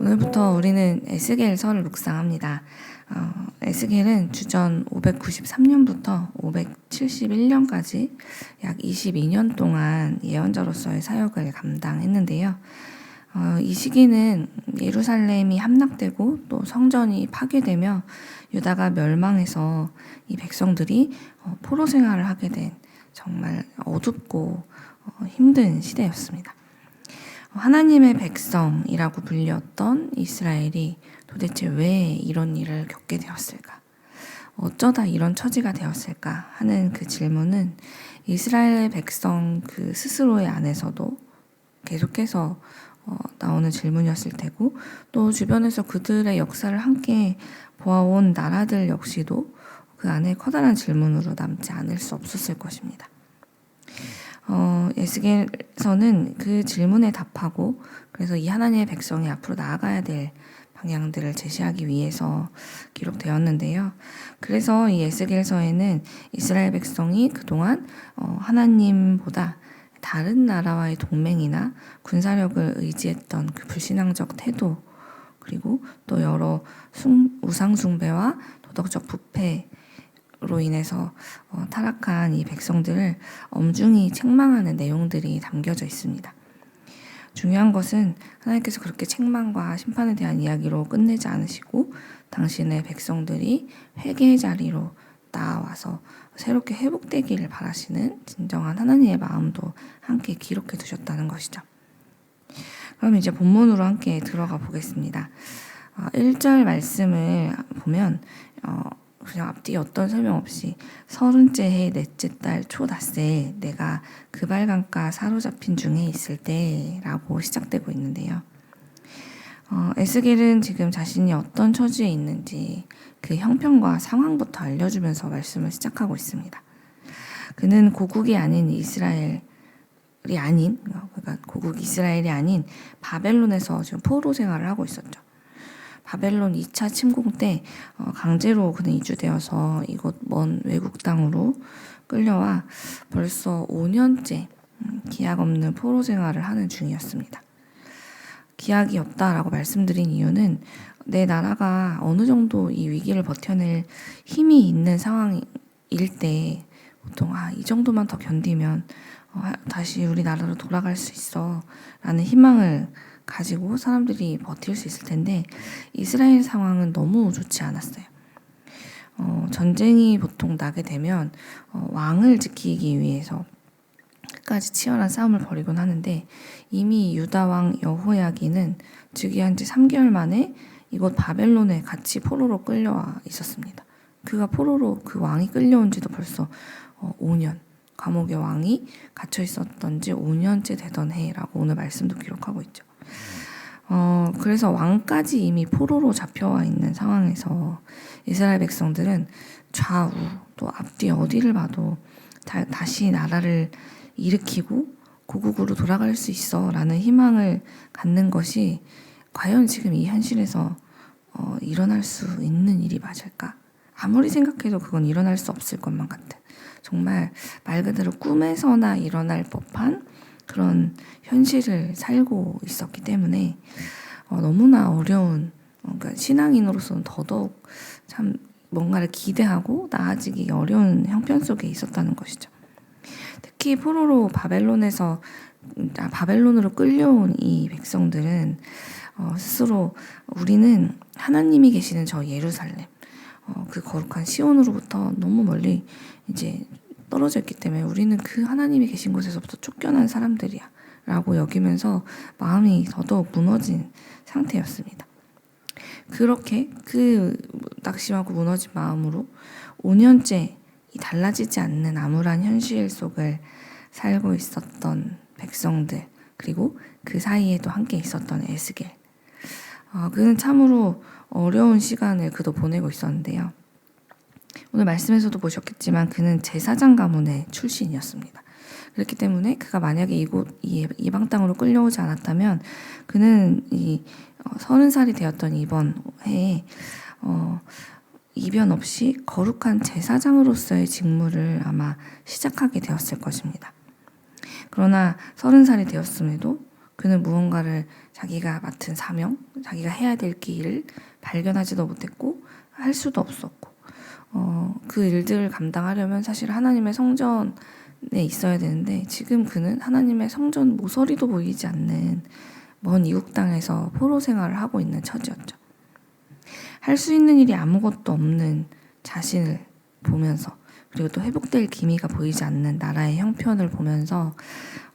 오늘부터 우리는 에스겔 서를 묵상합니다. 어, 에스겔은 주전 593년부터 571년까지 약 22년 동안 예언자로서의 사역을 감당했는데요. 어, 이 시기는 예루살렘이 함락되고 또 성전이 파괴되며 유다가 멸망해서 이 백성들이 어, 포로 생활을 하게 된 정말 어둡고 어, 힘든 시대였습니다. 하나님의 백성이라고 불렸던 이스라엘이 도대체 왜 이런 일을 겪게 되었을까? 어쩌다 이런 처지가 되었을까 하는 그 질문은 이스라엘 백성 그 스스로의 안에서도 계속해서 어, 나오는 질문이었을 테고 또 주변에서 그들의 역사를 함께 보아온 나라들 역시도 그 안에 커다란 질문으로 남지 않을 수 없었을 것입니다. 어, 에스겔서는 그 질문에 답하고 그래서 이 하나님의 백성이 앞으로 나아가야 될 방향들을 제시하기 위해서 기록되었는데요. 그래서 이 에스겔서에는 이스라엘 백성이 그동안 어, 하나님보다 다른 나라와의 동맹이나 군사력을 의지했던 그 불신앙적 태도 그리고 또 여러 숭, 우상숭배와 도덕적 부패 로 인해서 어, 타락한 이 백성들을 엄중히 책망하는 내용들이 담겨져 있습니다. 중요한 것은 하나님께서 그렇게 책망과 심판에 대한 이야기로 끝내지 않으시고 당신의 백성들이 회개의 자리로 나와서 새롭게 회복되기를 바라시는 진정한 하나님의 마음도 함께 기록해 두셨다는 것이죠. 그럼 이제 본문으로 함께 들어가 보겠습니다. 1절 말씀을 보면 어, 그냥 앞뒤 어떤 설명 없이 서른째 해 넷째 달 초닷새 내가 그발강가 사로잡힌 중에 있을 때라고 시작되고 있는데요. 어, 에스겔은 지금 자신이 어떤 처지에 있는지 그 형편과 상황부터 알려주면서 말씀을 시작하고 있습니다. 그는 고국이 아닌 이스라엘 이 아닌 그러니까 고국 이스라엘이 아닌 바벨론에서 지금 포로 생활을 하고 있었죠. 바벨론 2차 침공 때 어, 강제로 그는 이주되어서 이곳 먼 외국 땅으로 끌려와 벌써 5년째 음, 기약 없는 포로 생활을 하는 중이었습니다. 기약이 없다라고 말씀드린 이유는 내 나라가 어느 정도 이 위기를 버텨낼 힘이 있는 상황일 때 보통 아, 이 정도만 더 견디면 어, 다시 우리나라로 돌아갈 수 있어 라는 희망을 가지고 사람들이 버틸 수 있을 텐데 이스라엘 상황은 너무 좋지 않았어요. 어, 전쟁이 보통 나게 되면 어, 왕을 지키기 위해서 끝까지 치열한 싸움을 벌이곤 하는데 이미 유다 왕 여호야기는 즉위한 지 3개월 만에 이곳 바벨론에 같이 포로로 끌려와 있었습니다. 그가 포로로 그 왕이 끌려온 지도 벌써 어, 5년 감옥의 왕이 갇혀 있었던 지 5년째 되던 해라고 오늘 말씀도 기록하고 있죠. 어, 그래서 왕까지 이미 포로로 잡혀와 있는 상황에서 이스라엘 백성들은 좌우 또 앞뒤 어디를 봐도 다, 다시 나라를 일으키고 고국으로 돌아갈 수 있어 라는 희망을 갖는 것이 과연 지금 이 현실에서 어, 일어날 수 있는 일이 맞을까? 아무리 생각해도 그건 일어날 수 없을 것만 같은 정말 말 그대로 꿈에서나 일어날 법한 그런 현실을 살고 있었기 때문에 어, 너무나 어려운 어, 그러니까 신앙인으로서는 더더욱 참 뭔가를 기대하고 나아지기 어려운 형편 속에 있었다는 것이죠. 특히 포로로 바벨론에서 아, 바벨론으로 끌려온 이 백성들은 어, 스스로 우리는 하나님이 계시는 저 예루살렘 어, 그 거룩한 시온으로부터 너무 멀리 이제 떨어져 있기 때문에 우리는 그 하나님이 계신 곳에서부터 쫓겨난 사람들이야 라고 여기면서 마음이 더더욱 무너진 상태였습니다. 그렇게 그 낙심하고 무너진 마음으로 5년째 달라지지 않는 암울한 현실 속을 살고 있었던 백성들 그리고 그 사이에도 함께 있었던 에스겔 어, 그는 참으로 어려운 시간을 그도 보내고 있었는데요. 오늘 말씀에서도 보셨겠지만 그는 제사장 가문의 출신이었습니다. 그렇기 때문에 그가 만약에 이곳 이 이방 땅으로 끌려오지 않았다면 그는 이 어, 서른 살이 되었던 이번 해에 어, 이변 없이 거룩한 제사장으로서의 직무를 아마 시작하게 되었을 것입니다. 그러나 서른 살이 되었음에도 그는 무언가를 자기가 맡은 사명, 자기가 해야 될 길을 발견하지도 못했고 할 수도 없었고 어, 그 일들을 감당하려면 사실 하나님의 성전에 있어야 되는데 지금 그는 하나님의 성전 모서리도 보이지 않는 먼 이국 땅에서 포로 생활을 하고 있는 처지였죠. 할 수 있는 일이 아무것도 없는 자신을 보면서 그리고 또 회복될 기미가 보이지 않는 나라의 형편을 보면서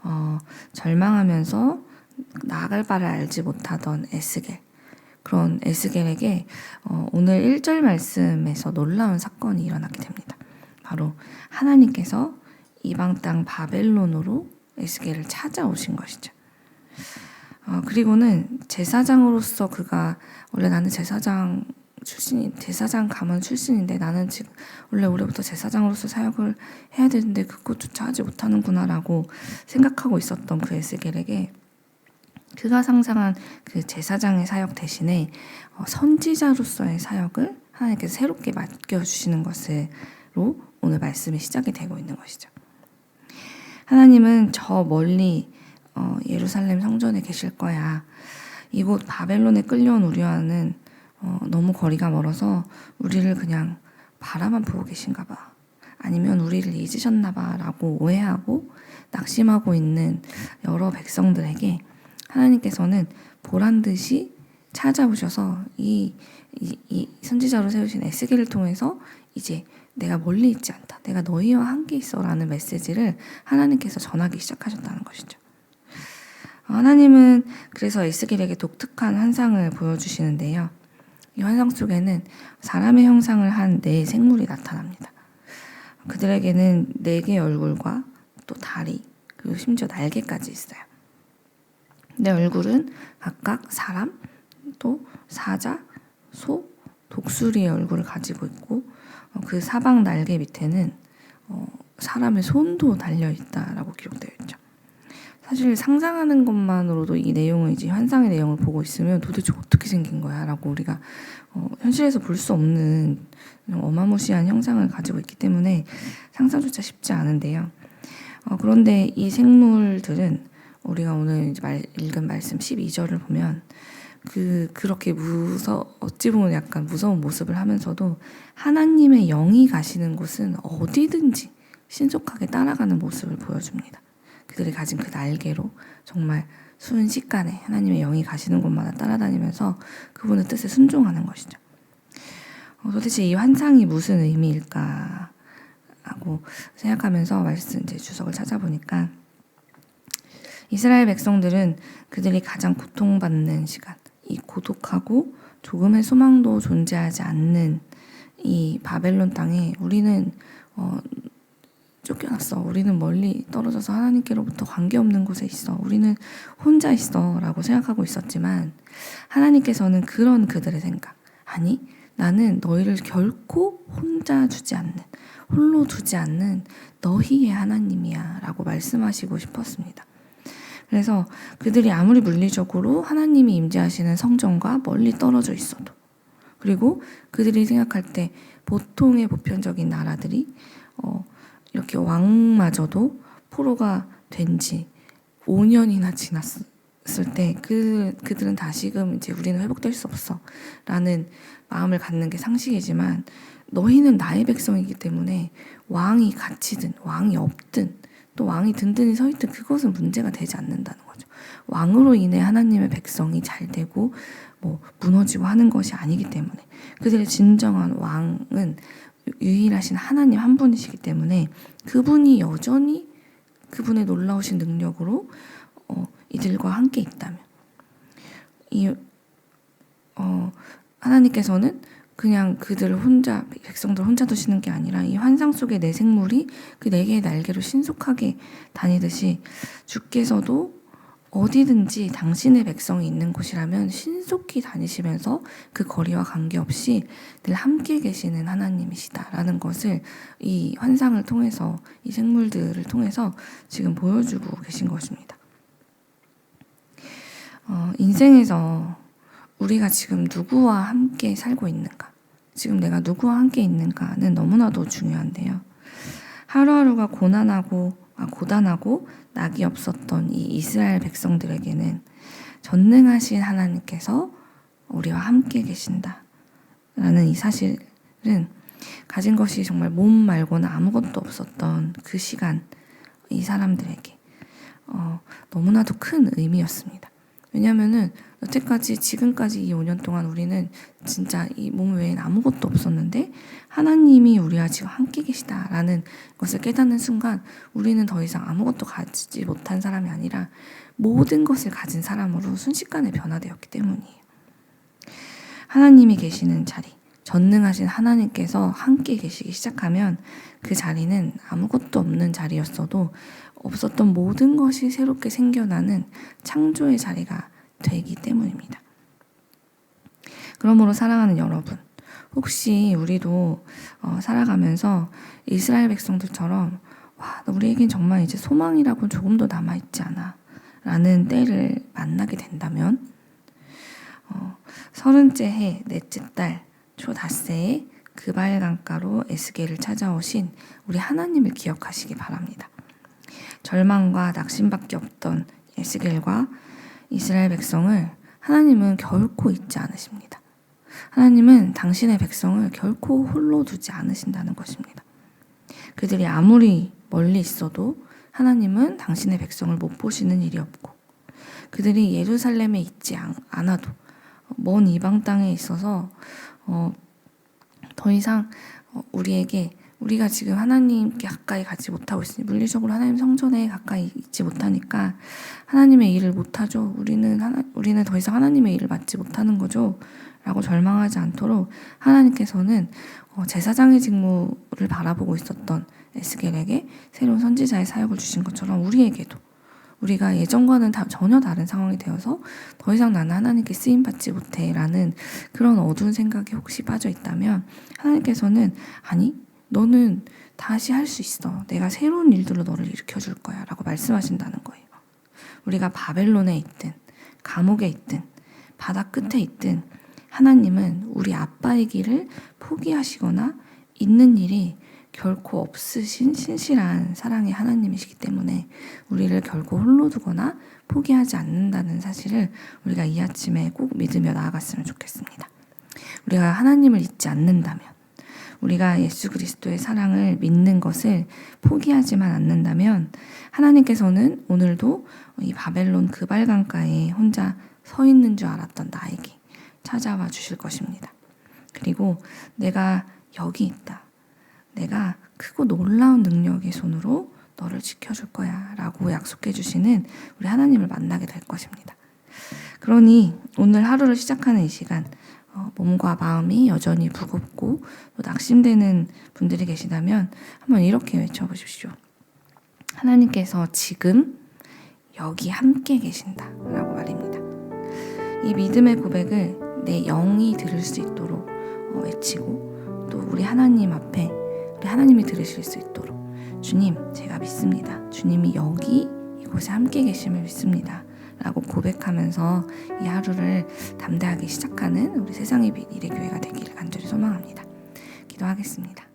어, 절망하면서 나아갈 바를 알지 못하던 에스겔 그런 에스겔에게 어, 오늘 1절 말씀에서 놀라운 사건이 일어나게 됩니다. 바로 하나님께서 이방 땅 바벨론으로 에스겔을 찾아오신 것이죠. 어, 그리고는 제사장으로서 그가 원래 나는 제사장 출신이 제사장 가문 출신인데 나는 지금 원래 올해부터 제사장으로서 사역을 해야 되는데 그것조차 하지 못하는구나라고 생각하고 있었던 그 에스겔에게 그가 상상한 그 제사장의 사역 대신에 어, 선지자로서의 사역을 하나님께서 새롭게 맡겨주시는 것으로 오늘 말씀이 시작이 되고 있는 것이죠. 하나님은 저 멀리 어, 예루살렘 성전에 계실 거야. 이곳 바벨론에 끌려온 우리와는 어, 너무 거리가 멀어서 우리를 그냥 바라만 보고 계신가 봐. 아니면 우리를 잊으셨나 봐 라고 오해하고 낙심하고 있는 여러 백성들에게 하나님께서는 보란 듯이 찾아오셔서 이, 이, 이 선지자로 세우신 에스겔을 통해서 이제 내가 멀리 있지 않다. 내가 너희와 함께 있어라는 메시지를 하나님께서 전하기 시작하셨다는 것이죠. 하나님은 그래서 에스겔에게 독특한 환상을 보여주시는데요. 이 환상 속에는 사람의 형상을 한 네 생물이 나타납니다. 그들에게는 네 개의 얼굴과 또 다리, 그리고 심지어 날개까지 있어요. 내 얼굴은 각각 사람, 또 사자, 소, 독수리의 얼굴을 가지고 있고 어, 그 사방 날개 밑에는 어, 사람의 손도 달려 있다라고 기록되어 있죠. 사실 상상하는 것만으로도 이 내용을 이제 환상의 내용을 보고 있으면 도대체 어떻게 생긴 거야라고 우리가 어, 현실에서 볼 수 없는 어마무시한 형상을 가지고 있기 때문에 상상조차 쉽지 않은데요. 어, 그런데 이 생물들은 우리가 오늘 이제 말, 읽은 말씀 12절을 보면 그 그렇게 무서 어찌 보면 약간 무서운 모습을 하면서도 하나님의 영이 가시는 곳은 어디든지 신속하게 따라가는 모습을 보여줍니다. 그들이 가진 그 날개로 정말 순식간에 하나님의 영이 가시는 곳마다 따라다니면서 그분의 뜻에 순종하는 것이죠. 어, 도대체 이 환상이 무슨 의미일까 하고 생각하면서 말씀 이제 주석을 찾아보니까 이스라엘 백성들은 그들이 가장 고통받는 시간, 이 고독하고 조금의 소망도 존재하지 않는 이 바벨론 땅에 우리는 어, 쫓겨났어. 우리는 멀리 떨어져서 하나님께로부터 관계없는 곳에 있어. 우리는 혼자 있어. 라고 생각하고 있었지만 하나님께서는 그런 그들의 생각. 아니, 나는 너희를 결코 혼자 두지 않는, 홀로 두지 않는 너희의 하나님이야. 라고 말씀하시고 싶었습니다. 그래서 그들이 아무리 물리적으로 하나님이 임재하시는 성전과 멀리 떨어져 있어도 그리고 그들이 생각할 때 보통의 보편적인 나라들이 어, 이렇게 왕마저도 포로가 된 지 5년이나 지났을 때 그, 그들은 다시금 이제 우리는 회복될 수 없어 라는 마음을 갖는 게 상식이지만 너희는 나의 백성이기 때문에 왕이 갇히든 왕이 없든 또 왕이 든든히 서 있든 그것은 문제가 되지 않는다는 거죠. 왕으로 인해 하나님의 백성이 잘 되고 뭐 무너지고 하는 것이 아니기 때문에 그들의 진정한 왕은 유일하신 하나님 한 분이시기 때문에 그분이 여전히 그분의 놀라우신 능력으로 어, 이들과 함께 있다면 이 어, 하나님께서는 그냥 그들 혼자 백성들 혼자 두시는 게 아니라 이 환상 속의 내 생물이 그 네 개의 날개로 신속하게 다니듯이 주께서도 어디든지 당신의 백성이 있는 곳이라면 신속히 다니시면서 그 거리와 관계없이 늘 함께 계시는 하나님이시다라는 것을 이 환상을 통해서 이 생물들을 통해서 지금 보여주고 계신 것입니다. 어, 인생에서 우리가 지금 누구와 함께 살고 있는가? 지금 내가 누구와 함께 있는가는 너무나도 중요한데요. 하루하루가 고난하고 고단하고 낙이 없었던 이 이스라엘 백성들에게는 전능하신 하나님께서 우리와 함께 계신다. 라는 이 사실은 가진 것이 정말 몸 말고는 아무것도 없었던 그 시간, 이 사람들에게 어, 너무나도 큰 의미였습니다. 왜냐하면은 여태까지 지금까지 이 5년 동안 우리는 진짜 이 몸 외엔 아무것도 없었는데 하나님이 우리와 지금 함께 계시다라는 것을 깨닫는 순간 우리는 더 이상 아무것도 가지지 못한 사람이 아니라 모든 것을 가진 사람으로 순식간에 변화되었기 때문이에요. 하나님이 계시는 자리, 전능하신 하나님께서 함께 계시기 시작하면 그 자리는 아무것도 없는 자리였어도 없었던 모든 것이 새롭게 생겨나는 창조의 자리가 되기 때문입니다. 그러므로 사랑하는 여러분, 혹시 우리도 어, 살아가면서 이스라엘 백성들처럼 와, 우리에겐 정말 이제 소망이라고는 조금도 남아있지 않아. 라는 때를 만나게 된다면, 어, 서른째 해 넷째 달 초닷새에 그발 강가로 에스겔을 찾아오신 우리 하나님을 기억하시기 바랍니다. 절망과 낙심밖에 없던 에스겔과 이스라엘 백성을 하나님은 결코 잊지 않으십니다. 하나님은 당신의 백성을 결코 홀로 두지 않으신다는 것입니다. 그들이 아무리 멀리 있어도 하나님은 당신의 백성을 못 보시는 일이 없고 그들이 예루살렘에 있지 않아도 먼 이방 땅에 있어서 어, 더 이상 어, 우리에게 우리가 지금 하나님께 가까이 가지 못하고 있으니 물리적으로 하나님 성전에 가까이 있지 못하니까 하나님의 일을 못하죠. 우리는 하나, 우리는 더 이상 하나님의 일을 맡지 못하는 거죠. 라고 절망하지 않도록 하나님께서는 어, 제사장의 직무를 바라보고 있었던 에스겔에게 새로운 선지자의 사역을 주신 것처럼 우리에게도 우리가 예전과는 다 전혀 다른 상황이 되어서 더 이상 나는 하나님께 쓰임 받지 못해라는 그런 어두운 생각에 혹시 빠져 있다면 하나님께서는 아니 너는 다시 할 수 있어. 내가 새로운 일들로 너를 일으켜 줄 거야. 라고 말씀하신다는 거예요. 우리가 바벨론에 있든, 감옥에 있든, 바다 끝에 있든, 하나님은 우리 아빠의 길을 포기하시거나 있는 일이 결코 없으신 신실한 사랑의 하나님이시기 때문에 우리를 결코 홀로 두거나 포기하지 않는다는 사실을 우리가 이 아침에 꼭 믿으며 나아갔으면 좋겠습니다. 우리가 하나님을 잊지 않는다면 우리가 예수 그리스도의 사랑을 믿는 것을 포기하지만 않는다면 하나님께서는 오늘도 이 바벨론 그발강가에 혼자 서 있는 줄 알았던 나에게 찾아와 주실 것입니다. 그리고 내가 여기 있다. 내가 크고 놀라운 능력의 손으로 너를 지켜줄 거야. 라고 약속해 주시는 우리 하나님을 만나게 될 것입니다. 그러니 오늘 하루를 시작하는 이 시간, 어, 몸과 마음이 여전히 무겁고 또 낙심되는 분들이 계시다면 한번 이렇게 외쳐보십시오. 하나님께서 지금 여기 함께 계신다. 라고 말입니다. 이 믿음의 고백을 내 영이 들을 수 있도록 어, 외치고 또 우리 하나님 앞에 우리 하나님이 들으실 수 있도록 주님 제가 믿습니다. 주님이 여기 이곳에 함께 계심을 믿습니다. 라고 고백하면서 이 하루를 담대하게 시작하는 우리 세상의 빛 일의 교회가 되기를 간절히 소망합니다. 기도하겠습니다.